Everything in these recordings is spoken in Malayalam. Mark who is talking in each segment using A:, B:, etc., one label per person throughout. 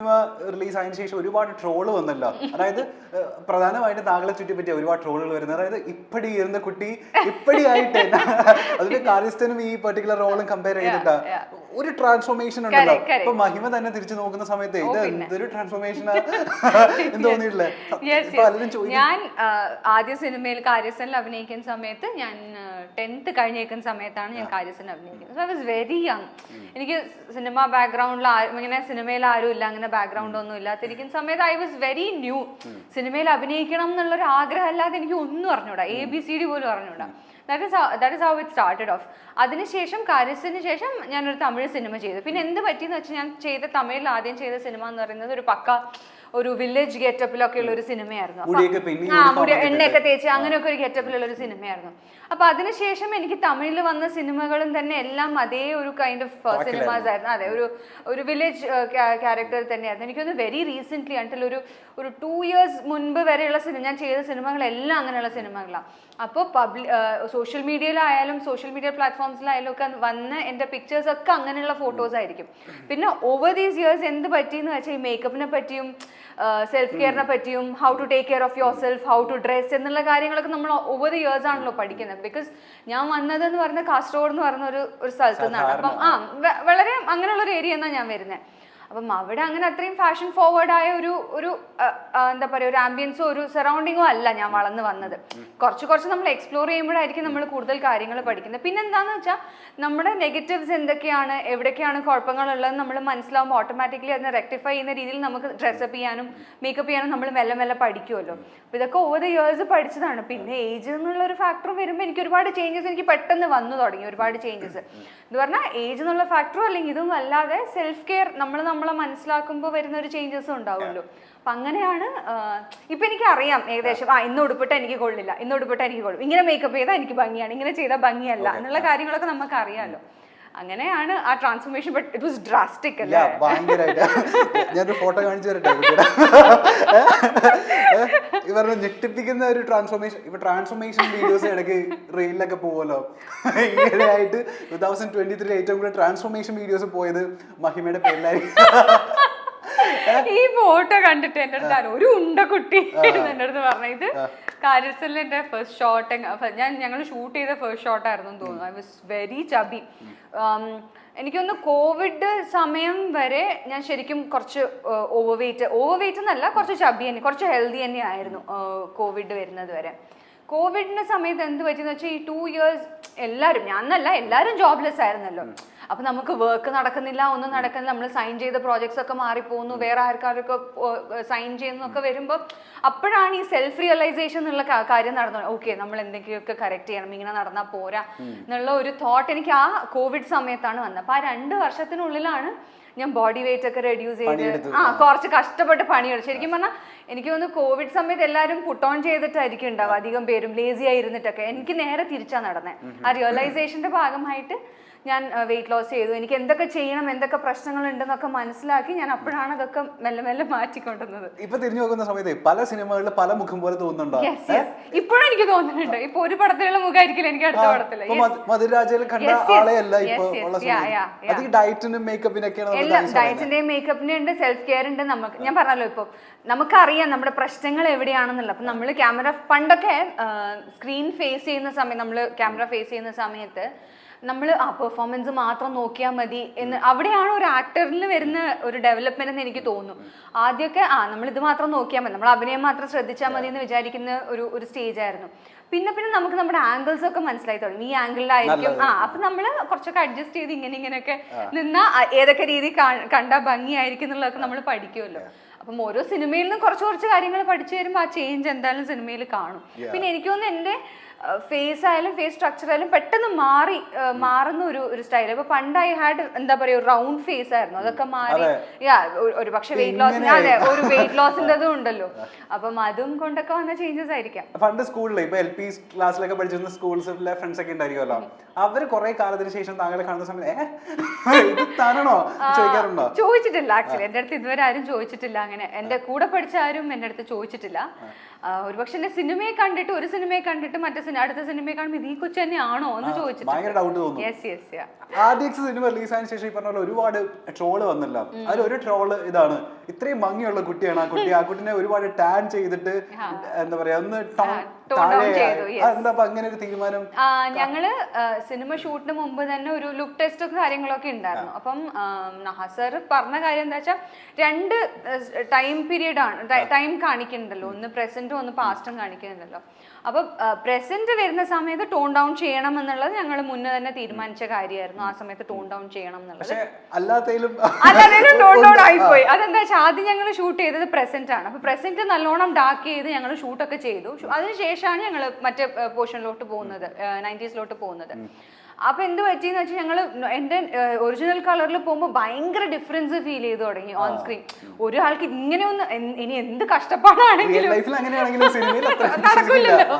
A: സിനിമ റിലീസ് ആയതിനു ശേഷം ഒരുപാട് ട്രോൾ വന്നല്ലോ. അതായത് പ്രധാനമായിട്ട് താങ്കളെ ചുറ്റിപ്പറ്റിയ ഒരുപാട് ട്രോളുകൾ വരുന്നത്. അതായത് ഇപ്പടി ഇരുന്ന കുട്ടി ഇപ്പടി ആയിട്ട് അതിന്റെ കാര്യസ്ഥനും ഈ പെർട്ടിക്കുലർ റോളും കമ്പയർ ചെയ്തിട്ടാ ഒരു ട്രാൻസ്ഫോർമേഷൻ ഉണ്ടല്ലോ. അപ്പൊ മഹിമ തന്നെ തിരിച്ചു നോക്കുന്ന സമയത്ത് ഇത് എന്തൊരു ട്രാൻസ്ഫോർമേഷൻ എന്ന് തോന്നിയിട്ടില്ലേ?
B: ഞാൻ ആദ്യ സിനിമയിൽ കാര്യസനിൽ അഭിനയിക്കുന്ന സമയത്ത് ഞാൻ ടെൻത്ത് കഴിഞ്ഞേക്കുന്ന സമയത്താണ് ഞാൻ കാര്യസനിൽ അഭിനയിക്കുന്നത്. So I was very young എനിക്ക് സിനിമ ബാക്ക്ഗ്രൗണ്ടിൽ ഇങ്ങനെ സിനിമയിൽ ആരും ഇല്ല അങ്ങനെ ബാക്ക്ഗ്രൗണ്ട് ഒന്നും ഇല്ലാത്തിരിക്കുന്ന സമയത്ത് ഐ വാസ് വെരി ന്യൂ സിനിമയിൽ അഭിനയിക്കണം എന്നുള്ളൊരു ആഗ്രഹം അല്ലാതെ എനിക്ക് ഒന്നും അറിഞ്ഞൂടാ. എ ബി സി ഡി പോലും അറിഞ്ഞൂടാ. That is that is how it started off അതിനുശേഷം കാര്യസിന് ശേഷം ഞാനൊരു തമിഴ് സിനിമ ചെയ്തു. പിന്നെ എന്ത് പറ്റിയെന്ന് വെച്ചാൽ ഞാൻ ചെയ്ത തമിഴിൽ ആദ്യം ചെയ്ത സിനിമ എന്ന് പറയുന്നത് ഒരു പക്ക ഒരു വില്ലേജ് ഗെറ്റപ്പിലൊക്കെ ഉള്ള ഒരു സിനിമയായിരുന്നു ആ മുടി എണ്ണയൊക്കെ തേച്ച് അങ്ങനെയൊക്കെ ഒരു ഗെറ്റപ്പിലുള്ള ഒരു സിനിമയായിരുന്നു. അപ്പൊ അതിനുശേഷം എനിക്ക് തമിഴിൽ വന്ന സിനിമകളും തന്നെ എല്ലാം അതേ ഒരു കൈൻഡ് ഓഫ് സിനിമാസ് ആയിരുന്നു. അതെ ഒരു ഒരു വില്ലേജ് ക്യാരക്ടർ തന്നെയായിരുന്നു. എനിക്കൊന്ന് വെരി റീസെന്റ് ആണ്ടിൽ ഒരു ഒരു ടു ഇയേഴ്സ് മുൻപ് വരെയുള്ള സിനിമ ഞാൻ ചെയ്ത സിനിമകളെല്ലാം അങ്ങനെയുള്ള സിനിമകളാണ് അപ്പോൾ പബ്ലി സോഷ്യൽ മീഡിയയിലായാലും സോഷ്യൽ മീഡിയ പ്ലാറ്റ്ഫോംസിലായാലും ഒക്കെ വന്ന എന്റെ പിക്ചേഴ്സ് ഒക്കെ അങ്ങനെയുള്ള ഫോട്ടോസ് ആയിരിക്കും. പിന്നെ ഓവർ ദീസ് ഇയേഴ്സ് എന്ത് പറ്റിയെന്ന് വെച്ചാൽ ഈ മേക്കപ്പിനെ പറ്റിയും സെൽഫ് കെയറിനെ പറ്റിയും how to take care of yourself how to dress എന്നുള്ള കാര്യങ്ങളൊക്കെ നമ്മൾ ഓവർ ദി ഇയേഴ്സ് ആണല്ലോ പഠിക്കുന്നത്. ബിക്കോസ് ഞാൻ വന്നത് എന്ന് പറയുന്ന കാസർഗോഡ് എന്ന് പറയുന്ന ഒരു ഒരു സ്ഥലത്തു നിന്നാണ്. അപ്പം ആ വളരെ അങ്ങനെയുള്ള ഒരു ഏരിയ എന്നാണ് ഞാൻ വരുന്നത്. അപ്പം അവിടെ അങ്ങനെ അത്രയും ഫാഷൻ ഫോർവേഡ് ആയ ഒരു ഒരു എന്താ പറയുക ഒരു ആംബിയൻസോ ഒരു സറൗണ്ടിങ്ങോ അല്ല ഞാൻ വളർന്നു വന്നത്. കുറച്ച് കുറച്ച് നമ്മൾ എക്സ്പ്ലോർ ചെയ്യുമ്പോഴായിരിക്കും നമ്മൾ കൂടുതൽ കാര്യങ്ങൾ പഠിക്കുന്നത്. പിന്നെ എന്താണെന്ന് വെച്ചാൽ നമ്മുടെ നെഗറ്റീവ്സ് എന്തൊക്കെയാണ് എവിടേക്കാണ് കുഴപ്പങ്ങളുള്ളത് നമ്മൾ മനസ്സിലാവുമ്പോൾ ഓട്ടോമാറ്റിക്കലി അതിനെ റെക്ടിഫൈ ചെയ്യുന്ന രീതിയിൽ നമുക്ക് ഡ്രസ്സപ്പ് ചെയ്യാനും മേക്കപ്പ് ചെയ്യാനും നമ്മൾ മെല്ലെ മെല്ലെ പഠിക്കുമല്ലോ അപ്പോൾ ഇതൊക്കെ ഓവർ ദ ഇയേഴ്സ് പഠിച്ചതാണ്. പിന്നെ ഏജ് എന്നുള്ള ഒരു ഫാക്ടറും വരുമ്പോൾ എനിക്ക് ഒരുപാട് ചേഞ്ചസ് എനിക്ക് പെട്ടെന്ന് വന്നു തുടങ്ങി ഒരുപാട് ചേഞ്ചസ് എന്ന് പറഞ്ഞാൽ ഏജ് എന്നുള്ള ഫാക്ടറോ അല്ലെങ്കിൽ ഇതൊന്നും അല്ലാതെ സെൽഫ് കെയർ നമ്മൾ നമ്മളെ മനസ്സിലാക്കുമ്പോൾ വരുന്ന ഒരു ചേഞ്ചസും ഉണ്ടാവുമല്ലോ. അപ്പൊ അങ്ങനെയാണ് ഇപ്പൊ എനിക്ക് അറിയാം ഏകദേശം. ആ ഇന്ന് ഉടുപ്പിട്ട് എനിക്ക് കൊള്ളില്ല. ഇന്ന് ഉടുപ്പിട്ട് എനിക്ക് കൊള്ളും. ഇങ്ങനെ മേക്കപ്പ് ചെയ്താൽ എനിക്ക് ഭംഗിയാണ്. ഇങ്ങനെ ചെയ്താൽ ഭംഗിയല്ല എന്നുള്ള കാര്യങ്ങളൊക്കെ നമുക്ക് അറിയാമല്ലോ അങ്ങനെയാണ് ആ transformation but it was drastic അല്ലേ?
A: ഭയങ്കരമായിട്ട് ഞാനൊരു ഫോട്ടോ കാണിച്ചു തരട്ടെ ഈ പറഞ്ഞ ഞെട്ടിപ്പിക്കുന്ന ഒരു ട്രാൻസ്ഫോർമേഷൻ ഇപ്പൊ ട്രാൻസ്ഫോർമേഷൻ വീഡിയോസ് ഇടയ്ക്ക് റീലിലൊക്കെ പോവല്ലോ. ഈയിടെയായിട്ട് ടൂ തൗസൻഡ് ട്വന്റി ത്രീ ഏറ്റവും കൂടുതൽ ട്രാൻസ്ഫോർമേഷൻ വീഡിയോസ് പോയത് മഹിമയുടെ പേരിലായിരിക്കും.
B: ഈ ഫോട്ടോ കണ്ടിട്ട് എന്റെ അടുത്ത് ആരോ, ഒരു ഉണ്ട കുട്ടി എന്റെ എന്റെ അടുത്ത് പറഞ്ഞു ഇത് കാര്യസ്ഥലിന്റെ ഫസ്റ്റ് ഷോട്ട് ഞാൻ ഞങ്ങൾ ഷൂട്ട് ചെയ്ത ഫസ്റ്റ് ഷോട്ട് ആയിരുന്നു എന്ന് തോന്നുന്നു. ഐ വാസ് വെരി ചബി എനിക്കൊന്ന് കോവിഡ് സമയം വരെ ഞാൻ ശരിക്കും കുറച്ച് ഓവർ വെയിറ്റ് ഓവർ വെയിറ്റ് എന്നല്ല കുറച്ച് ചബി തന്നെ കുറച്ച് ഹെൽത്തി തന്നെ ആയിരുന്നു കോവിഡ് വരുന്നത് വരെ. കോവിഡിന്റെ സമയത്ത് എന്ത് പറ്റിയെന്ന് വെച്ചാൽ ഈ ടു ഇയേഴ്സ് എല്ലാവരും ഞാൻ എന്നല്ല എല്ലാവരും ജോബ്ലെസ് ആയിരുന്നല്ലോ അപ്പൊ നമുക്ക് വർക്ക് നടക്കുന്നില്ല ഒന്നും നടക്കുന്നില്ല. നമ്മൾ സൈൻ ചെയ്ത പ്രോജക്ട്സ് ഒക്കെ മാറിപ്പോകുന്നു. വേറെ ആൾക്കാരൊക്കെ സൈൻ ചെയ്യുന്നൊക്കെ വരുമ്പോൾ അപ്പോഴാണ് ഈ സെൽഫ് റിയലൈസേഷൻ എന്നുള്ള കാര്യം നടന്നത്. ഓക്കെ നമ്മൾ എന്തെങ്കിലുമൊക്കെ കറക്റ്റ് ചെയ്യണം ഇങ്ങനെ നടന്നാൽ പോരാ എന്നുള്ള ഒരു തോട്ട് എനിക്ക് ആ കോവിഡ് സമയത്താണ് വന്നത്. അപ്പൊ ആ രണ്ട് വർഷത്തിനുള്ളിലാണ് ഞാൻ ബോഡി വെയിറ്റ് ഒക്കെ റെഡ്യൂസ് ചെയ്ത് ആ കുറച്ച് കഷ്ടപ്പെട്ട് പണിയെടുത്തു. ശരിക്കും പറഞ്ഞാൽ എനിക്ക് തോന്നുന്നു കോവിഡ് സമയത്ത് എല്ലാവരും പുട്ട് ഓൺ ചെയ്തിട്ടായിരിക്കും ഉണ്ടാവുക. അധികം പേരും ലേസി ആയിരുന്നിട്ടൊക്കെ എനിക്ക് നേരെ തിരിച്ചാ നടന്നത് ആ റിയലൈസേഷന്റെ ഭാഗമായിട്ട് ഞാൻ വെയിറ്റ് ലോസ് ചെയ്തു എനിക്ക് എന്തൊക്കെ ചെയ്യണം എന്തൊക്കെ പ്രശ്നങ്ങൾ ഉണ്ടെന്നൊക്കെ മനസ്സിലാക്കി ഞാൻ അപ്പോഴാണ് അതൊക്കെ മെല്ലെ മെല്ലെ മാറ്റിക്കൊണ്ടുന്നത്
A: ഇപ്പൊ തിരിഞ്ഞു നോക്കുന്ന സമയത്ത് പല സിനിമകളിൽ പല മുഖം പോലെ തോന്നുന്നുണ്ടോ
B: ഇപ്പോഴും എനിക്ക് തോന്നുന്നുണ്ട് ഇപ്പൊ ഒരു പടത്തിലുള്ള മുഖമായിരിക്കില്ല എനിക്ക് അടുത്ത
A: പടത്തിൽ. മധുരാജയിൽ കണ്ട
B: Yes, yes.
A: ആളെ അല്ല ഇപ്പൊ
B: Yes, yes.
A: ഉള്ള
B: Yeah,
A: സമയത്ത്.
B: yeah, yeah.
A: ഡയറ്റിനും മേക്കപ്പിനൊക്കെയാണ്
B: എല്ലാം. ഡയറ്റിന്റെയും മേക്കപ്പിന്റെ ഉണ്ട് സെൽഫ് കെയർ ഉണ്ട് നമുക്ക് ഞാൻ പറഞ്ഞല്ലോ ഇപ്പൊ നമുക്കറിയാം നമ്മുടെ പ്രശ്നങ്ങൾ എവിടെയാണെന്നുള്ളത് അപ്പൊ നമ്മൾ ക്യാമറ പണ്ടൊക്കെ സ്ക്രീൻ ഫേസ് ചെയ്യുന്ന സമയം നമ്മൾ ക്യാമറ ഫേസ് ചെയ്യുന്ന സമയത്ത് നമ്മൾ ആ പെർഫോമൻസ് മാത്രം നോക്കിയാൽ മതി എന്ന് അവിടെയാണ് ഒരു ആക്ടറിൽ വരുന്ന ഒരു ഡെവലപ്മെന്റ് എന്ന് എനിക്ക് തോന്നുന്നു. ആദ്യമൊക്കെ ആ നമ്മൾ ഇത് മാത്രം നോക്കിയാൽ മതി. നമ്മൾ അഭിനയം മാത്രം ശ്രദ്ധിച്ചാൽ മതി എന്ന് വിചാരിക്കുന്ന ഒരു ഒരു സ്റ്റേജ് ആയിരുന്നു. പിന്നെ പിന്നെ നമുക്ക് നമ്മുടെ ആംഗിൾസ് ഒക്കെ മനസ്സിലായി തുടങ്ങി. ഈ ആംഗിളിലായിരിക്കും ആ അപ്പൊ നമ്മൾ കുറച്ചൊക്കെ അഡ്ജസ്റ്റ് ചെയ്ത് ഇങ്ങനെ ഇങ്ങനെയൊക്കെ നിന്നാ ഏതൊക്കെ രീതി കണ്ടാ ഭംഗിയായിരിക്കും എന്നുള്ളതൊക്കെ നമ്മൾ പഠിക്കുമല്ലോ. അപ്പം ഓരോ സിനിമയിൽ നിന്നും കുറച്ച് കുറച്ച് കാര്യങ്ങൾ പഠിച്ചു വരുമ്പോൾ ആ ചേഞ്ച് എന്തായാലും സിനിമയിൽ കാണും. പിന്നെ എനിക്ക് തോന്നുന്നു എന്റെ ഫേസ് ആയാലും ഫേസ് സ്ട്രക്ചർ ആയാലും പെട്ടെന്ന് മാറി മാറുന്ന ഒരു ഒരു സ്റ്റൈൽ ഇപ്പൊ പണ്ട് ഐ ഹാഡ് എന്താ പറയുക റൗണ്ട് ഫേസ് ആയിരുന്നു. അതൊക്കെ മാറി യാ ഒരു പക്ഷെ വെയിറ്റ് ലോസിന് അതെ ഒരു വെയിറ്റ് ലോസിന്റെതും ഉണ്ടല്ലോ. അപ്പം അതും കൊണ്ടൊക്കെ വന്ന ചേഞ്ചസ് ആയിരിക്കാം.
A: പണ്ട് സ്കൂളിൽ ഇപ്പൊ എൽ പി ക്ലാസ്സിലൊക്കെ പഠിച്ചിരുന്ന സ്കൂൾസിലെ ഫ്രണ്ട്സ് ഒക്കെ ഉണ്ടായിരിക്കുമല്ലോ. അവർ കുറെ കാലത്തിന് ശേഷം താങ്കളെ കാണുന്ന സമയത്ത് താനാണോ ചോദിക്കാറുണ്ടോ?
B: ചോദിച്ചിട്ടില്ല. ആക്ച്വലി എന്റെ അടുത്ത് ഇതുവരെ ആരും ചോദിച്ചിട്ടില്ല അങ്ങനെ. എന്റെ എന്റെ കൂടെ പഠിച്ച ആരും എന്റെ അടുത്ത് ചോദിച്ചിട്ടില്ല. ഒരുപക്ഷെ എന്റെ സിനിമയെ കണ്ടിട്ട് ഒരു സിനിമയെ കണ്ടിട്ട് മറ്റേ സിനിമ അടുത്ത സിനിമയെ കാണുമ്പോൾ ഇത് ഈ കൊച്ചു തന്നെയാണോ എന്ന്
A: ചോദിച്ചിട്ട്.
B: യെസ് യെസ് യാ
A: ആദ്യത്തെ സിനിമ റിലീസായതിനു ശേഷം ഈ പറഞ്ഞ പോലെ ഒരുപാട് ട്രോൾ വന്നല്ലോ. അതിൽ ഒരു ട്രോൾ ഇതാണ്. ഇത്രയും ഭംഗിയുള്ള കുട്ടിയാണ് ആ കുട്ടി. ആ കുട്ടിനെ ഒരുപാട് ടാൻ ചെയ്തിട്ട് എന്താ പറയാ ഒന്ന് അങ്ങനെ ഒരു തീരുമാനം?
B: ഞങ്ങൾ സിനിമ ഷൂട്ടിന് മുമ്പ് തന്നെ ഒരു ലുക്ക് ടെസ്റ്റും കാര്യങ്ങളൊക്കെ ഉണ്ടായിരുന്നു. അപ്പം നഹസർ പറഞ്ഞ കാര്യം എന്താ വെച്ചാൽ രണ്ട് ടൈം പീരീഡ് ആണ് ടൈം കാണിക്കുന്നുണ്ടല്ലോ. ഒന്ന് പ്രസന്റും ഒന്ന് പാസ്റ്റും കാണിക്കുന്നുണ്ടല്ലോ. അപ്പൊ പ്രസന്റ് വരുന്ന സമയത്ത് ടോൺ ഡൗൺ ചെയ്യണം എന്നുള്ളത് ഞങ്ങൾ മുന്നേ തന്നെ തീരുമാനിച്ച കാര്യമായിരുന്നു. ആ സമയത്ത് ടോൺ ഡൗൺ ചെയ്യണം എന്നുള്ളത്.
A: അല്ലാതെയും
B: അല്ലാതെ ടോൺ ഡൗൺ ആയിപ്പോയി. അതെന്താ വെച്ചാൽ ആദ്യം ഞങ്ങൾ ഷൂട്ട് ചെയ്തത് പ്രസന്റ് ആണ്. അപ്പൊ പ്രസന്റ് നല്ലോണം ഡാക്ക് ചെയ്ത് ഞങ്ങൾ ഷൂട്ടൊക്കെ ചെയ്തു. ഷു- അതിനുശേഷമാണ് ഞങ്ങൾ മറ്റേ പോർഷനിലോട്ട് പോകുന്നത്. നയന്റീസിലോട്ട് പോകുന്നത്. അപ്പൊ എന്ത് പറ്റിയെന്ന് വെച്ചാൽ ഞങ്ങൾ എന്റെ ഒറിജിനൽ കളറിൽ പോകുമ്പോൾ ഭയങ്കര ഡിഫറൻസ് ഫീൽ ചെയ്തു തുടങ്ങി ഓൺ സ്ക്രീൻ ഒരാൾക്ക് ഇങ്ങനെ ഒന്ന് ഇനി എന്ത് കഷ്ടപ്പാടാണെങ്കിലും. നടക്കില്ലല്ലോ.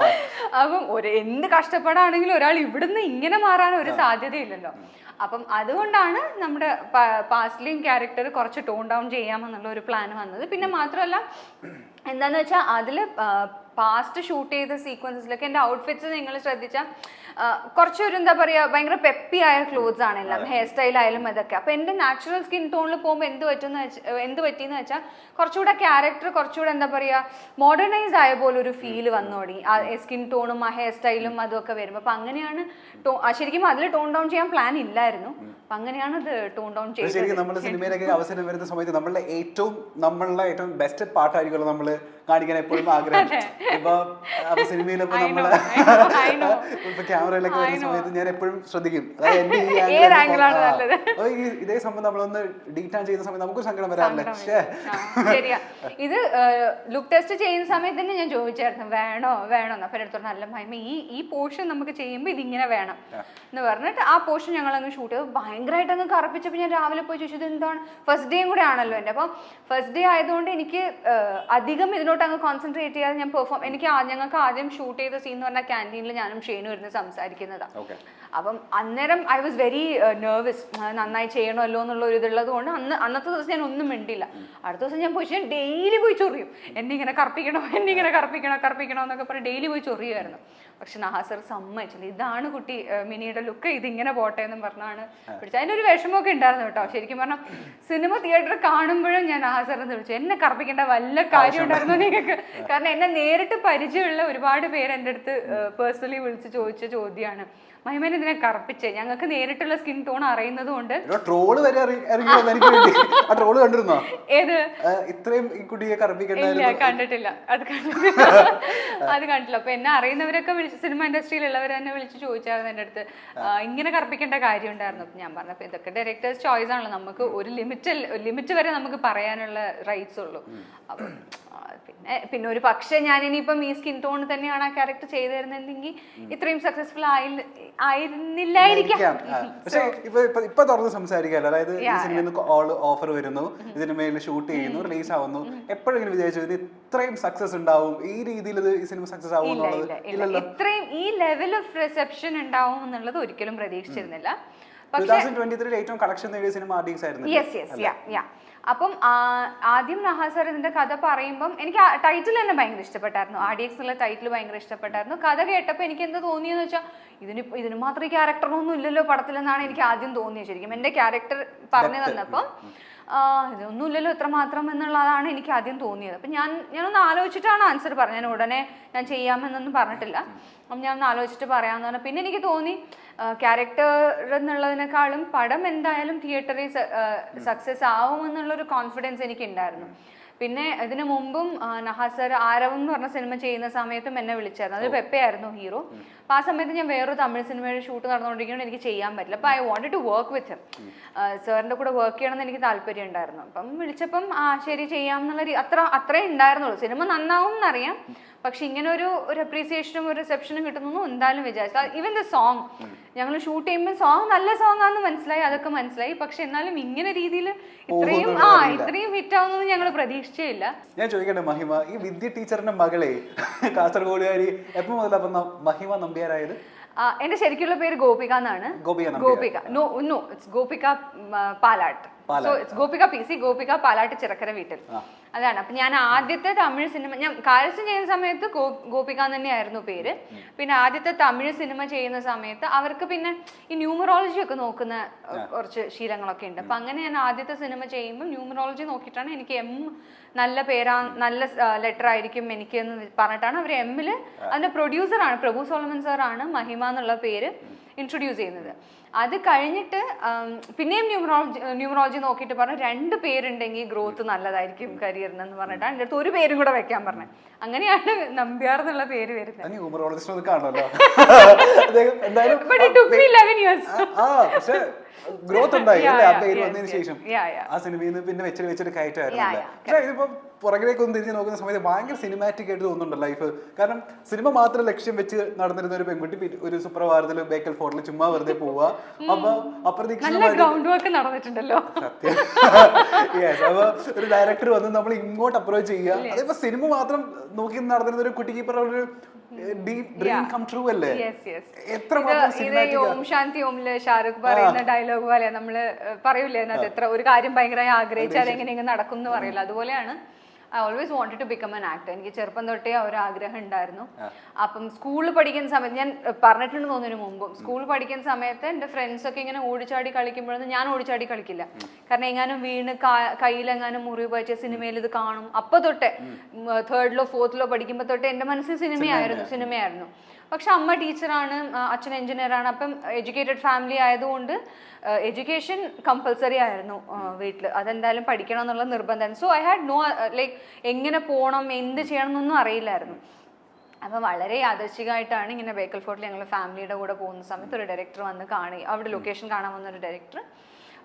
B: അപ്പം ഒരു എന്ത് കഷ്ടപ്പാടാണെങ്കിലും ഒരാൾ ഇവിടുന്ന് ഇങ്ങനെ മാറാൻ ഒരു സാധ്യതയില്ലല്ലോ. അപ്പം അതുകൊണ്ടാണ് നമ്മുടെ പാസ്റ്റിലെയും ക്യാരക്ടർ കുറച്ച് ടോൺ ഡൗൺ ചെയ്യാമെന്നുള്ള ഒരു പ്ലാൻ വന്നത്. പിന്നെ മാത്രമല്ല എന്താന്ന് വെച്ചാൽ അതിൽ പാസ്റ്റ് ഷൂട്ട് ചെയ്ത സീക്വൻസസിലൊക്കെ എന്റെ ഔട്ട്ഫിറ്റ്സ് നിങ്ങൾ ശ്രദ്ധിച്ചാൽ കുറച്ചൊരു എന്താ പറയുക ഭയങ്കര പെപ്പി ആയ ക്ലോത്ത്സ് ആണ് എല്ലാം ഹെയർ സ്റ്റൈൽ ആയാലും അതൊക്കെ. അപ്പോൾ എന്റെ നാച്ചുറൽ സ്കിൻ ടോണിൽ പോകുമ്പോൾ എന്ത് പറ്റുമെന്ന് വെച്ചാൽ എന്ത് പറ്റിയെന്ന് വെച്ചാൽ കുറച്ചുകൂടെ ക്യാരക്ടർ കുറച്ചുകൂടെ എന്താ പറയുക മോഡേണൈസ് ആയ പോലെ ഒരു ഫീൽ വന്നു തുടങ്ങി ആ സ്കിൻ ടോണും ആ ഹെയർ സ്റ്റൈലും അതുമൊക്കെ വരുമ്പോൾ അപ്പം അങ്ങനെയാണ് ടോ ശരിക്കും അതിൽ ടോൺ ഡൗൺ ചെയ്യാൻ പ്ലാൻ ഇല്ലായിരുന്നു. അപ്പം അങ്ങനെയാണ് അത് ടോൺ ഡൗൺ ചെയ്തത്
A: ശരിക്കും നമ്മുടെ സിനിമയിലൊക്കെ അവസരം വരുന്ന സമയത്ത് നമ്മളുടെ ഏറ്റവും നമ്മളുടെ ഏറ്റവും ബെസ്റ്റ് പാട്ടായിരിക്കുമല്ലോ നമ്മൾ കാണിക്കാൻ എപ്പോഴും ആഗ്രഹം. ഇപ്പൊ അപ്പൊ
B: സിനിമയിലൊക്കെ നമ്മൾ.
A: ഇപ്പൊ ക്യാമറയിലൊക്കെ വരുന്ന സമയത്ത് ഞാൻ എപ്പോഴും ശ്രദ്ധിക്കും. അതായത് എന്റെ ഈ? ഇതേ സംഭവം നമ്മളൊന്ന് ഡീറ്റാൻ ചെയ്യുന്ന സമയത്ത് നമുക്ക് സങ്കടം വരാറില്ല?
B: ഇത് ലുക്ക് ടെസ്റ്റ് ചെയ്യുന്ന സമയത്ത് തന്നെ ഞാൻ ചോദിച്ചായിരുന്നു വേണോ വേണോ അപ്പൊ എടുത്തോ നല്ല മഹിമ ഈ ഈ പോർഷൻ നമുക്ക് ചെയ്യുമ്പോൾ ഇതിങ്ങനെ വേണം. എന്ന് പറഞ്ഞിട്ട് ആ പോർഷൻ ഞങ്ങൾ അങ്ങ് ഷൂട്ട് ചെയ്തു. ഭയങ്കരമായിട്ട് അങ്ങ് കറപ്പിച്ചപ്പോൾ ഞാൻ രാവിലെ പോയി ചോദിച്ചത് എന്താണ്? ഫസ്റ്റ് ഡേയും കൂടെ ആണല്ലോ എന്റെ അപ്പം ഫസ്റ്റ് ഡേ ആയതുകൊണ്ട് എനിക്ക് അധികം അധികം ഇതിലോട്ട് അങ്ങ് കോൺസെൻട്രേറ്റ് ചെയ്യാതെ ഞാൻ പെർഫോം എനിക്ക് ആ- ഞങ്ങൾക്ക് ആദ്യം ഷൂട്ട് ചെയ്ത സീൻ എന്ന് പറഞ്ഞാൽ ക്യാന്റീനിൽ ഞാനും ഷെയ്നും ഇരുന്ന് സംസാരിക്കുന്നതാണ് അപ്പം അന്നേരം ഐ വാസ് വെരി നെർവസ് നന്നായി ചെയ്യണമല്ലോ എന്നുള്ള ഒരു ഇതുള്ളത് കൊണ്ട് അന്ന് അന്നത്തെ ദിവസം ഞാൻ ഒന്നും മിണ്ടില്ല അടുത്ത ദിവസം ഞാൻ പോയി ഞാൻ ഡെയിലി പോയി ചൊറിയും. എന്നെ ഇങ്ങനെ കറപ്പിക്കണോ എന്നെ ഇങ്ങനെ കറപ്പിക്കണോ കറപ്പിക്കണോ എന്നൊക്കെ പറഞ്ഞ് ഡെയിലി പോയി ചൊറിയുമായിരുന്നു പക്ഷെ നാസർ സമ്മതിച്ചില്ല ഇതാണ് കുട്ടി മിനിയുടെ ലുക്ക് ഇതിങ്ങനെ പോട്ടെ എന്നും പറഞ്ഞാണ് പിടിച്ചത്. അതിനൊരു വിഷമമൊക്കെ ഉണ്ടായിരുന്നു കേട്ടോ. ശരിക്കും പറഞ്ഞാൽ സിനിമ തിയേറ്ററിൽ കാണുമ്പോഴും ഞാൻ നാസർ എന്ന് വിളിച്ചു. എന്നെ കറപ്പിക്കേണ്ട വല്ല കാര്യം ഉണ്ടായിരുന്നു നിങ്ങൾക്ക് കാരണം എന്നെ നേരിട്ട് പരിചയമുള്ള ഒരുപാട് പേര് എന്റെ അടുത്ത് പേഴ്സണലി വിളിച്ച് ചോദിച്ച ചോദ്യമാണ്. മഹിമേനെ ഇതിനെ കറുപ്പിച്ച്. ഞങ്ങൾക്ക് നേരിട്ടുള്ള സ്കിൻ ടോൺ അറിയുന്നത് കൊണ്ട്
A: ട്രോൾ വരെ ആ ട്രോൾ കണ്ടിരുന്നോ?
B: ഏത്?
A: ഇത്രയും കുട്ടിയെ
B: ഇല്ല കണ്ടിട്ടില്ല. അത് കണ്ടിട്ടില്ല. അത് കണ്ടിട്ടില്ല. അപ്പൊ എന്നെ അറിയുന്നവരൊക്കെ വിളിച്ച് സിനിമ ഇൻഡസ്ട്രിയിലുള്ളവർ തന്നെ വിളിച്ച് ചോദിച്ചായിരുന്നു എന്റെ അടുത്ത്. ഇങ്ങനെ കറപ്പിക്കേണ്ട കാര്യം ഉണ്ടായിരുന്നു. അപ്പൊ ഞാൻ പറഞ്ഞപ്പോ ഇതൊക്കെ ഡയറക്ടേഴ്സ് ചോയ്സ് ആണല്ലോ. നമുക്ക് ഒരു ലിമിറ്റ് ലിമിറ്റ് വരെ നമുക്ക് പറയാനുള്ള റൈറ്റ്സ് ഉള്ളൂ. അപ്പൊ പിന്നെ പിന്നെ ഒരു പക്ഷേ ഞാൻ ഇനിയിപ്പം ഈ സ്കിൻ ടോൺ തന്നെയാണ് ആ ക്യാരക്ടർ ചെയ്തിരുന്നെങ്കിൽ ഇത്രയും സക്സസ്ഫുൾ ആയിരുന്നില്ലായിരിക്കാം.
A: പക്ഷേ ഇപ്പൊ തുറന്ന് സംസാരിക്കാല്ലോ അതായത് ഈ സിനിമയിൽ ഓൾ ഓഫർ വരുന്നു ഇതിന് മേലിൽ ഷൂട്ട് ചെയ്യുന്നു റിലീസ് ആവുന്നു. എപ്പോഴെങ്കിലും വിചാരിച്ചു ഇത് ഇത്രയും സക്സസ് ഉണ്ടാവും ഈ രീതിയിൽ ഇത് ഈ സിനിമ സക്സസ് ആവും എന്നുള്ളത്
B: ഇത്രയും ഈ ലെവൽ ഓഫ് റിസപ്ഷൻ ഉണ്ടാവും എന്നുള്ളത് ഒരിക്കലും പ്രതീക്ഷിച്ചിരുന്നില്ല.
A: ഏറ്റവും കളക്ഷൻ നേടിയ സിനിമ ആയിരുന്നു
B: യെസ് യെസ് യാ യാ അപ്പം ആദ്യം നഹാസർ സാർ ഇതിന്റെ കഥ പറയുമ്പം എനിക്ക് ടൈറ്റിൽ തന്നെ ഭയങ്കര ഇഷ്ടപ്പെട്ടായിരുന്നു. ആർ ഡി എക്സ് എന്നുള്ള ടൈറ്റിൽ ഭയങ്കര ഇഷ്ടപ്പെട്ടായിരുന്നു. കഥ കേട്ടപ്പോൾ എനിക്ക് എന്ത് തോന്നിയെന്ന് വെച്ചാൽ ഇതിന് ഇതിന് മാത്രം ഈ ക്യാരക്ടറൊന്നും ഇല്ലല്ലോ പടത്തിലെന്നാണ് എനിക്ക് ആദ്യം തോന്നിയത് ശരിക്കും. എന്റെ ക്യാരക്ടർ പറഞ്ഞു തന്നപ്പം ആ, ഇതൊന്നും ഇല്ലല്ലോ ഇത്ര മാത്രം എന്നുള്ളതാണ് എനിക്ക് ആദ്യം തോന്നിയത്. അപ്പം ഞാൻ ഞാനൊന്ന് ആലോചിച്ചിട്ടാണ് ആൻസർ പറഞ്ഞത്. ഞാൻ ഉടനെ ഞാൻ ചെയ്യാമെന്നൊന്നും പറഞ്ഞിട്ടില്ല. അപ്പം ഞാൻ ഒന്ന് ആലോചിച്ചിട്ട് പറയാമെന്ന് പറഞ്ഞു. പിന്നെ എനിക്ക് തോന്നി ക്യാരക്ടർ എന്നുള്ളതിനേക്കാളും പടം എന്തായാലും തിയേറ്ററിൽ സക്സസ് ആവും ആവുമെന്നുള്ളൊരു കോൺഫിഡൻസ് എനിക്ക് ഉണ്ടായിരുന്നു പിന്നെ ഇതിനു മുമ്പും നഹാസർ നഹാസ് ആരവം എന്ന് പറഞ്ഞ സിനിമ ചെയ്യുന്ന സമയത്തും എന്നെ വിളിച്ചായിരുന്നു. അത് പെപ്പയായിരുന്നു ഹീറോ. അപ്പോൾ ആ സമയത്ത് ഞാൻ വേറൊരു തമിഴ് സിനിമയുടെ ഷൂട്ട് നടന്നുകൊണ്ടിരിക്കുന്നത് എനിക്ക് ചെയ്യാൻ പറ്റില്ല. അപ്പോൾ I want to work with him സാറിന്റെ കൂടെ വർക്ക് ചെയ്യണമെന്ന് എനിക്ക് താല്പര്യം ഉണ്ടായിരുന്നു. അപ്പം വിളിച്ചപ്പം ആ ശരി ചെയ്യാം എന്നുള്ള അത്ര അത്രേ ഉണ്ടായിരുന്നുള്ളൂ. സിനിമ നന്നാവും എന്നറിയാം. പക്ഷെ ഇങ്ങനെ ഒരു ഒരു അപ്രീസിയേഷനും ഒരു റിസപ്ഷനും കിട്ടുന്നു എന്തായാലും വിചാരിച്ചു ഈവൻ ദ സോങ് ഞങ്ങൾ ഷൂട്ട് ചെയ്യുമ്പോൾ സോങ് നല്ല സോങ് ആണെന്ന് മനസ്സിലായി അതൊക്കെ മനസ്സിലായി. പക്ഷെ എന്നാലും ഇങ്ങനെ രീതിയിൽ ഇത്രയും ആ ഇത്രയും ഹിറ്റ് ആവുന്നത് ഞങ്ങൾ പ്രതീക്ഷിച്ചേ ഇല്ല
A: ഞാൻ ചോദിക്കട്ടെ മഹിമ ഈ വിദ്യ ടീച്ചറിന്റെ മകളെ കാസർഗോഡുകാരി എപ്പോ മുതൽ അപ്പൊ മഹിമ നമ്പ്യാരായത്
B: ആ, എന്റെ ശരിക്കുള്ള പേര് ഗോപിക എന്നാണ്.
A: Gopika
B: Gopika. No no it's Gopika Palat. So it's Gopika P C Gopika Palat Chirakkara വീട്ടിൽ. അതാണ്. അപ്പൊ ഞാൻ ആദ്യത്തെ തമിഴ് സിനിമ ഞാൻ കാഴ്ച ചെയ്യുന്ന സമയത്ത് ഗോപിക തന്നെയായിരുന്നു പേര്. പിന്നെ ആദ്യത്തെ തമിഴ് സിനിമ ചെയ്യുന്ന സമയത്ത് അവർക്ക് പിന്നെ ഈ ന്യൂമറോളജി ഒക്കെ നോക്കുന്ന കുറച്ച് ശീലങ്ങളൊക്കെ ഉണ്ട്. അപ്പൊ അങ്ങനെ ഞാൻ ആദ്യത്തെ സിനിമ ചെയ്യുമ്പോൾ ന്യൂമറോളജി നോക്കിയിട്ടാണ് എനിക്ക് എം നല്ല പേരാ നല്ല ലെറ്റർ ആയിരിക്കും എനിക്ക് എന്ന് പറഞ്ഞിട്ടാണ് അവർ എമ്മിൽ അതിന്റെ പ്രൊഡ്യൂസറാണ് പ്രഭു സോളമൻ സാറാണ് മഹിമ എന്നുള്ള പേര് ഇൻട്രൊഡ്യൂസ് ചെയ്യുന്നത്. അത് കഴിഞ്ഞിട്ട് പിന്നെയും ന്യൂമറോളജി ന്യൂമറോളജി നോക്കിയിട്ട് പറഞ്ഞു രണ്ട് പേരുണ്ടെങ്കിൽ ഗ്രോത്ത് നല്ലതായിരിക്കും കരിയറിന് എന്ന് പറഞ്ഞിട്ടാണ് എന്റെ അടുത്ത് ഒരു പേരും കൂടെ വെക്കാൻ പറഞ്ഞത് അങ്ങനെയാണ് നമ്പ്യാർ എന്നുള്ള പേര് വരുന്നത്.
A: ന്യൂമറോളജിസ്റ്റ് ഒന്ന് കാണുമല്ലോ അദ്ദേഹം എന്തായാലും
B: but it took me 11 years
A: ആ പക്ഷെ ഗ്രോത്ത് ഉണ്ടായി അല്ലേ ആ പേര് വന്നതിന് ശേഷം. ആ സിനിമയിൽ നിന്ന് പിന്നെ വെച്ചിട്ട് വെച്ചിട്ട്
B: കയറ്റായിരുന്നു
A: പക്ഷേ ഇതിപ്പോ പുറകിലേക്ക് ഒന്ന് തിരിഞ്ഞ് നോക്കുന്ന സമയത്ത് ഭയങ്കര സിനിമാറ്റിക് ആയിട്ട് തോന്നുന്നുണ്ട് ലൈഫ് കാരണം സിനിമ മാത്രം ലക്ഷ്യം വെച്ച് നടന്നിരുന്ന ഒരു പെൺകുട്ടി ഒരു സുപ്രഭാതത്തിൽ ബേക്കൽ ഫോർട്ടിൽ ചുമ്മാ വെറുതെ പോവുക. അപ്പൊ
B: നടന്നിട്ടുണ്ടല്ലോ.
A: സത്യം. അപ്പൊ ഒരു ഡയറക്ടർ വന്ന് നമ്മൾ ഇങ്ങോട്ട് അപ്രോച്ച് ചെയ്യുക. അതിപ്പോ സിനിമ മാത്രം നോക്കി നടന്നിരുന്ന ഒരു കുട്ടിക്ക് ഇപ്പൊ ഒരു
B: ഇത് ഓം ശാന്തി ഓമിൽ ഷാരൂഖ് പറയുന്ന ഡയലോഗ് പോലെ നമ്മൾ പറയൂലേ അതിനകത്ത് എത്ര ഒരു കാര്യം ഭയങ്കരമായി ആഗ്രഹിച്ചാൽ എങ്ങനെ ഇങ്ങനെ നടക്കും എന്ന് പറയില്ല അതുപോലെയാണ് I always wanted to become an actor എനിക്ക് ചെറുപ്പം തൊട്ടേ ആ ഒരു ആഗ്രഹം ഉണ്ടായിരുന്നു. അപ്പം സ്കൂളിൽ പഠിക്കുന്ന സമയത്ത് ഞാൻ പറഞ്ഞിട്ടുണ്ട് തോന്നുന്നു മുമ്പും. സ്കൂളിൽ പഠിക്കുന്ന സമയത്ത് എന്റെ ഫ്രണ്ട്സ് ഒക്കെ ഇങ്ങനെ ഓടിച്ചാടി കളിക്കുമ്പോഴൊന്നും ഞാൻ ഓടിച്ചാടി കളിക്കില്ല. കാരണം എങ്ങാനും വീണ് കയ്യിലെങ്ങാനും മുറിവ് പറ്റിയ സിനിമയിൽ ഇത് കാണും. അപ്പൊ തൊട്ടേ തേർഡിലോ ഫോർത്തിലോ പഠിക്കുമ്പോൾ തൊട്ടേ എന്റെ മനസ്സിൽ സിനിമയായിരുന്നു. സിനിമയായിരുന്നു. പക്ഷെ അമ്മ ടീച്ചറാണ് അച്ഛൻ എഞ്ചിനീയറാണ്. അപ്പം എഡ്യൂക്കേറ്റഡ് ഫാമിലി ആയതുകൊണ്ട് എഡ്യൂക്കേഷൻ കമ്പൽസറി ആയിരുന്നു വീട്ടിൽ അതെന്തായാലും പഠിക്കണം എന്നുള്ള നിർബന്ധം. So I had no like എങ്ങനെ പോകണം എന്ത് ചെയ്യണം എന്നൊന്നും അറിയില്ലായിരുന്നു. അപ്പം വളരെ യാദർശികമായിട്ടാണ് ഇങ്ങനെ ബേക്കൽ ഫോർട്ടിൽ ഞങ്ങൾ ഫാമിലിയുടെ കൂടെ പോകുന്ന സമയത്ത് ഒരു ഡയറക്ടർ വന്ന് കാണുക അവിടെ ലൊക്കേഷൻ കാണാൻ വന്ന ഒരു ഡയറക്ടർ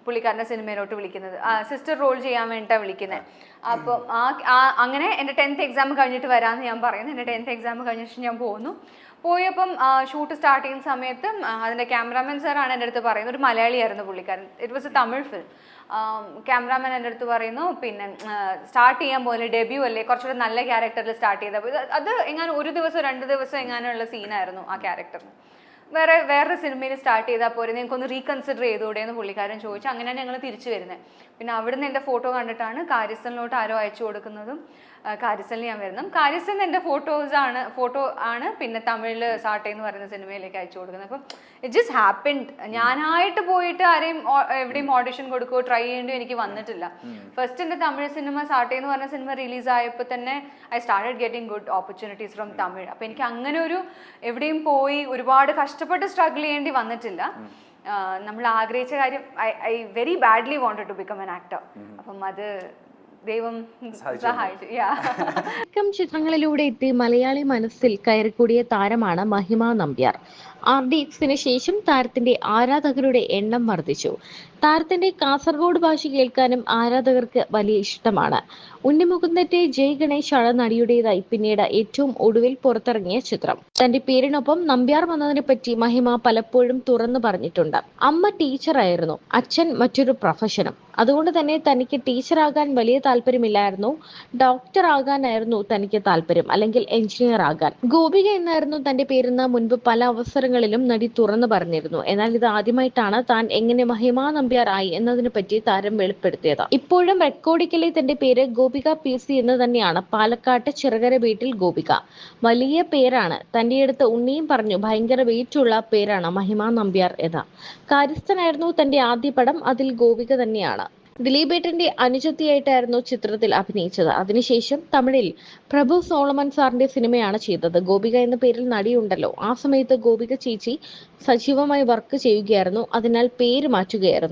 B: പുള്ളിക്കാരനെ സിനിമയിലോട്ട് വിളിക്കുന്നത്. സിസ്റ്റർ റോൾ ചെയ്യാൻ വേണ്ടിയിട്ടാണ് വിളിക്കുന്നത് അപ്പോൾ ആ ആ- അങ്ങനെ എന്റെ ടെൻത്ത് എക്സാം കഴിഞ്ഞിട്ട് വരാമെന്ന് ഞാൻ പറയുന്നു. എന്റെ ടെൻത്ത് എക്സാം കഴിഞ്ഞിട്ട് ഞാൻ പോകുന്നു പോയപ്പം ഷൂട്ട് സ്റ്റാർട്ട് ചെയ്യുന്ന സമയത്ത് അതിന്റെ ക്യാമറാമാൻ സാറാണ് എന്റെ അടുത്ത് പറയുന്നത്. ഒരു മലയാളിയായിരുന്നു പുള്ളിക്കാരൻ. It was a Tamil film cameraman എന്റെ അടുത്ത് പറയുന്നു പിന്നെ സ്റ്റാർട്ട് ചെയ്യാൻ പോലെ ഡെബ്യൂ അല്ലേ? കുറച്ചുകൂടെ നല്ല ക്യാരക്ടറിൽ സ്റ്റാർട്ട് ചെയ്തപ്പോൾ അത് എങ്ങാനും ഒരു ദിവസം രണ്ട് ദിവസം എങ്ങാനുള്ള സീനായിരുന്നു ആ ക്യാരക്ടറിന് വേറെ വേറൊരു സിനിമയിൽ സ്റ്റാർട്ട് ചെയ്താൽ പോരെ നിങ്ങൾക്കൊന്ന് റീകൺസിഡർ ചെയ്തുകൂടെ എന്ന് പുള്ളിക്കാരൻ ചോദിച്ചു. അങ്ങനെയാണ് ഞങ്ങൾ തിരിച്ചു വരുന്നത്. പിന്നെ അവിടുന്ന് എന്റെ ഫോട്ടോ കണ്ടിട്ടാണ് കാര്യസ്ഥലിലോട്ട് ആരോ അയച്ചു കൊടുക്കുന്നതും കാര്യസ്ഥലിൽ ഞാൻ വരുന്നു. കാര്യസ്ഥൽ എന്റെ ഫോട്ടോസ് ആണ് ഫോട്ടോ ആണ് പിന്നെ തമിഴിൽ സാട്ടെ എന്ന് പറയുന്ന സിനിമയിലേക്ക് അയച്ചു കൊടുക്കുന്നത്. അപ്പം ഇറ്റ് ജസ്റ്റ് ഹാപ്പിൻഡ് ഞാനായിട്ട് പോയിട്ട് ആരെയും എവിടെയും ഓഡിഷൻ കൊടുക്കുകയോ ട്രൈ ചെയ്യേണ്ടോ എനിക്ക് വന്നിട്ടില്ല. ഫസ്റ്റ് എന്റെ തമിഴ് സിനിമ സാട്ടെ എന്ന് പറഞ്ഞ സിനിമ റിലീസ് ആയപ്പോൾ തന്നെ I started getting good opportunities from Tamil. അപ്പം എനിക്ക് അങ്ങനെ ഒരു എവിടെയും പോയി ഒരുപാട് കഷ്ടപ്പെട്ട് സ്ട്രഗിൾ ചെയ്യേണ്ടി വന്നിട്ടില്ല. നമ്മൾ ആഗ്രഹിച്ച കാര്യം I I very badly wanted to become an actor അപ്പം അത് ദൈവം സഹായിച്ചു
C: ചിത്രങ്ങളിലൂടെ എത്തി മലയാളി മനസ്സിൽ കയറിക്കൂടിയ താരമാണ് മഹിമ നമ്പ്യാർ. ആർ ഡി എക്സിന് ശേഷം താരത്തിന്റെ ആരാധകരുടെ എണ്ണം വർദ്ധിച്ചു. താരത്തിന്റെ കാസർഗോഡ് ഭാഷ കേൾക്കാനും ആരാധകർക്ക് വലിയ ഇഷ്ടമാണ്. ഉണ്ണിമുകുന്ദന്റെ ജയ് ഗണേശ് ആണ് നടിയുടേതായി പിന്നീട് ഏറ്റവും ഒടുവിൽ പുറത്തിറങ്ങിയ ചിത്രം. തന്റെ പേരിനൊപ്പം നമ്പ്യാർ വന്നതിനെ പറ്റി മഹിമ പലപ്പോഴും തുറന്നു പറഞ്ഞിട്ടുണ്ട്. അമ്മ ടീച്ചറായിരുന്നു അച്ഛൻ മറ്റൊരു പ്രൊഫഷനും. അതുകൊണ്ട് തന്നെ തനിക്ക് ടീച്ചറാകാൻ വലിയ താല്പര്യമില്ലായിരുന്നു ഡോക്ടർ ആകാനായിരുന്നു തനിക്ക് താല്പര്യം അല്ലെങ്കിൽ എഞ്ചിനീയർ ആകാൻ. ഗോപിക എന്നായിരുന്നു തന്റെ പേരെന്ന് മുൻപ് പല അവസരങ്ങളിലും നടി തുറന്നു പറഞ്ഞിരുന്നു. എന്നാൽ ഇത് ആദ്യമായിട്ടാണ് താൻ എങ്ങനെ മഹിമ നമ്പ്യാറായി എന്നതിനെ പറ്റി താരം വെളിപ്പെടുത്തിയത്. ഇപ്പോഴും റെക്കോർഡിക്കലി തന്റെ പേര് ഗോപിക പി സി എന്ന് തന്നെയാണ്. പാലക്കാട്ട് ചിറകര വീട്ടിൽ ഗോപിക. വലിയ പേരാണ്. തന്റെ അടുത്ത് ഉണ്ണിയും പറഞ്ഞു ഭയങ്കര വെയിറ്റുള്ള പേരാണ് മഹിമ നമ്പ്യാർ എന്ന്. കാര്യസ്ഥനായിരുന്നു തന്റെ ആദ്യ പടം. അതിൽ ഗോപിക തന്നെയാണ്. ദിലീപേട്ടന്റെ അനുജത്തിയായിട്ടായിരുന്നു ചിത്രത്തിൽ അഭിനയിച്ചത്. അതിനുശേഷം തമിഴിൽ പ്രഭു സോളമൻ സാറിന്റെ സിനിമയാണ് ചെയ്തത്. ഗോപിക എന്ന പേരിൽ നടിയുണ്ടല്ലോ. ആ സമയത്ത് ഗോപിക ചേച്ചി സജീവമായി വർക്ക് ചെയ്യുകയായിരുന്നു. അതിനാൽ പേര് മാറ്റുകയായിരുന്നു.